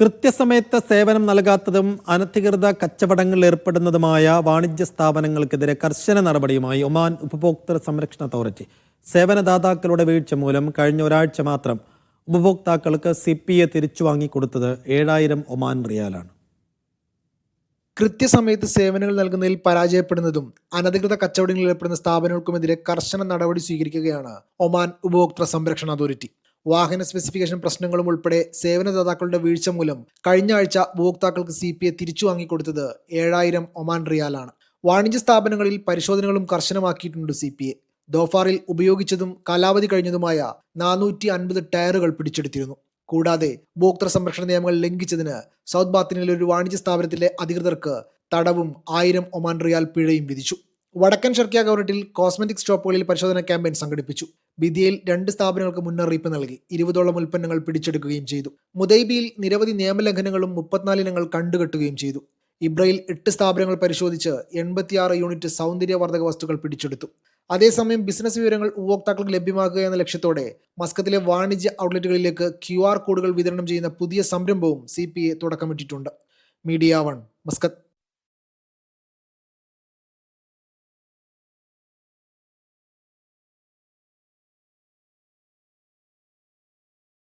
കൃത്യസമയത്ത് സേവനം നൽകാത്തതും അനധികൃത കച്ചവടങ്ങളിൽ ഏർപ്പെടുന്നതുമായ വാണിജ്യ സ്ഥാപനങ്ങൾക്കെതിരെ കർശന നടപടിയുമായി ഒമാൻ ഉപഭോക്തൃ സംരക്ഷണ അതോറിറ്റി. സേവനദാതാക്കളുടെ വീഴ്ച മൂലം കഴിഞ്ഞ ഒരാഴ്ച മാത്രം ഉപഭോക്താക്കൾക്ക് സി പി എ തിരിച്ചു വാങ്ങിക്കൊടുത്തത് ഏഴായിരം ഒമാൻ റിയാലാണ്. കൃത്യസമയത്ത് സേവനങ്ങൾ നൽകുന്നതിൽ പരാജയപ്പെടുന്നതും അനധികൃത കച്ചവടങ്ങളിൽ ഏർപ്പെടുന്ന സ്ഥാപനങ്ങൾക്കുമെതിരെ കർശന നടപടി സ്വീകരിക്കുകയാണ് ഒമാൻ ഉപഭോക്തൃ സംരക്ഷണ അതോറിറ്റി. വാഹന സ്പെസിഫിക്കേഷൻ പ്രശ്നങ്ങളും ഉൾപ്പെടെ സേവനദാതാക്കളുടെ വീഴ്ച മൂലം കഴിഞ്ഞ ആഴ്ച ഉപഭോക്താക്കൾക്ക് സി പി എ തിരിച്ചു വാങ്ങിക്കൊടുത്തത് ഏഴായിരം ഒമാൻ റിയാലാണ്. വാണിജ്യ സ്ഥാപനങ്ങളിൽ പരിശോധനകളും കർശനമാക്കിയിട്ടുണ്ട് സി പി എ ദോഫാറിൽ ഉപയോഗിച്ചതും കാലാവധി കഴിഞ്ഞതുമായ നാനൂറ്റി അൻപത് ടയറുകൾ പിടിച്ചെടുത്തിരുന്നു. കൂടാതെ ഉപഭോക്തൃ സംരക്ഷണ നിയമങ്ങൾ ലംഘിച്ചതിന് സൗത്ത് ബാത്തിനിലെ ഒരു വാണിജ്യ സ്ഥാപനത്തിലെ അധികൃതർക്ക് തടവും ആയിരം ഒമാൻ റിയാൽ പിഴയും വിധിച്ചു. വടക്കൻ ഷർക്കിയ ഗവർണറ്റിൽ കോസ്മെറ്റിക് ഷോപ്പുകളിൽ പരിശോധന ക്യാമ്പയിൻ സംഘടിപ്പിച്ചു. ബിദിയയിൽ രണ്ട് സ്ഥാപനങ്ങൾക്ക് മുന്നറിയിപ്പ് നൽകി. ഇരുപതോളം ഉൽപ്പന്നങ്ങൾ പിടിച്ചെടുക്കുകയും ചെയ്തു. മുദൈബിയിൽ നിരവധി നിയമലംഘനങ്ങളും മുപ്പത്തിനാലിനങ്ങൾ കണ്ടുകെട്ടുകയും ചെയ്തു. ഇബ്രയിൽ എട്ട് സ്ഥാപനങ്ങൾ പരിശോധിച്ച് എൺപത്തിയാറ് യൂണിറ്റ് സൗന്ദര്യവർദ്ധക വസ്തുക്കൾ പിടിച്ചെടുത്തു. അതേസമയം ബിസിനസ് വിവരങ്ങൾ ഉപഭോക്താക്കൾക്ക് ലഭ്യമാക്കുക എന്ന ലക്ഷ്യത്തോടെ മസ്കത്തിലെ വാണിജ്യ ഔട്ട്ലെറ്റുകളിലേക്ക് ക്യു കോഡുകൾ വിതരണം ചെയ്യുന്ന പുതിയ സംരംഭവും സി തുടക്കമിട്ടിട്ടുണ്ട്. Media one Muscat.